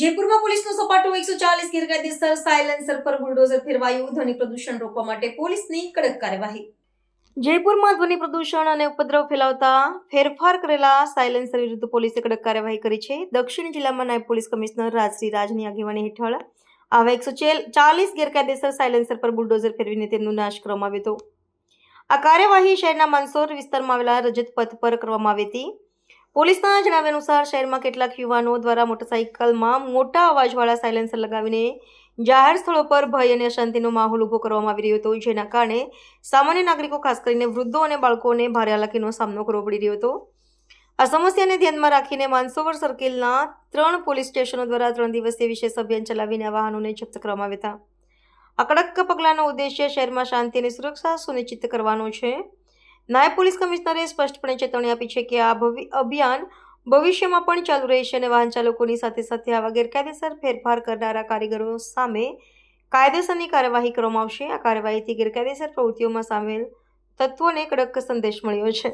જયપુરમાં પોલીસનો સપાટો એકસો ચાલીસ ગેરકાયદેસર સાયલેન્સર પર બુલડોઝર ફેરવાયું. ધ્વનિ પ્રદૂષણ રોકવા માટે પોલીસની કડક કાર્યવાહી. જયપુરમાં ધ્વનિ પ્રદૂષણ અને ઉપદ્રવ ફેલાવતા ફેરફાર કરેલા સાયલેન્સર વિરુદ્ધ પોલીસે કડક કાર્યવાહી કરી છે. દક્ષિણ જિલ્લામાં નાયબ પોલીસ કમિશનર રાજશ્રી રાજની આગેવાની હેઠળ આવા એકસો ચાલીસ ગેરકાયદેસર સાયલેન્સર પર બુલડોઝર ફેરવીને તેમનો નાશ કરવામાં આવ્યો હતો. આ કાર્યવાહી શહેરના માનસોર વિસ્તારમાં આવેલા રજત પથ પર કરવામાં આવી હતી. પોલીસના જણાવ્યા અનુસાર શહેરમાં કેટલાક યુવાનો દ્વારા મોટરસાઇકલમાં મોટા અવાજવાળા સાયલેન્સર લગાવીને જાહેર સ્થળો પર ભય અને અશાંતિનો માહોલ ઊભો કરવામાં આવી રહ્યો હતો, જેના કારણે સામાન્ય નાગરિકો, ખાસ કરીને વૃદ્ધો અને બાળકોને ભારે હાલાકીનો સામનો કરવો પડી રહ્યો હતો. આ સમસ્યાને ધ્યાનમાં રાખીને માનસોવર સર્કિલના ત્રણ પોલીસ સ્ટેશનો દ્વારા ત્રણ દિવસીય વિશેષ અભિયાન ચલાવીને આ વાહનોને જપ્ત કરવામાં આવ્યા હતા. આ કડક પગલાંનો ઉદ્દેશ્ય શહેરમાં શાંતિ અને સુરક્ષા સુનિશ્ચિત કરવાનો છે. નાયબ પોલીસ કમિશનરે સ્પષ્ટપણે ચેતવણી આપી છે કે આ અભિયાન ભવિષ્યમાં પણ ચાલુ રહેશે અને વાહન ચાલકોની સાથે સાથે આવા ગેરકાયદેસર ફેરફાર કરનારા કારીગરો સામે કાયદેસરની કાર્યવાહી કરવામાં આવશે. આ કાર્યવાહીથી ગેરકાયદેસર પ્રવૃત્તિઓમાં સામેલ તત્વોને કડક સંદેશ મળ્યો છે.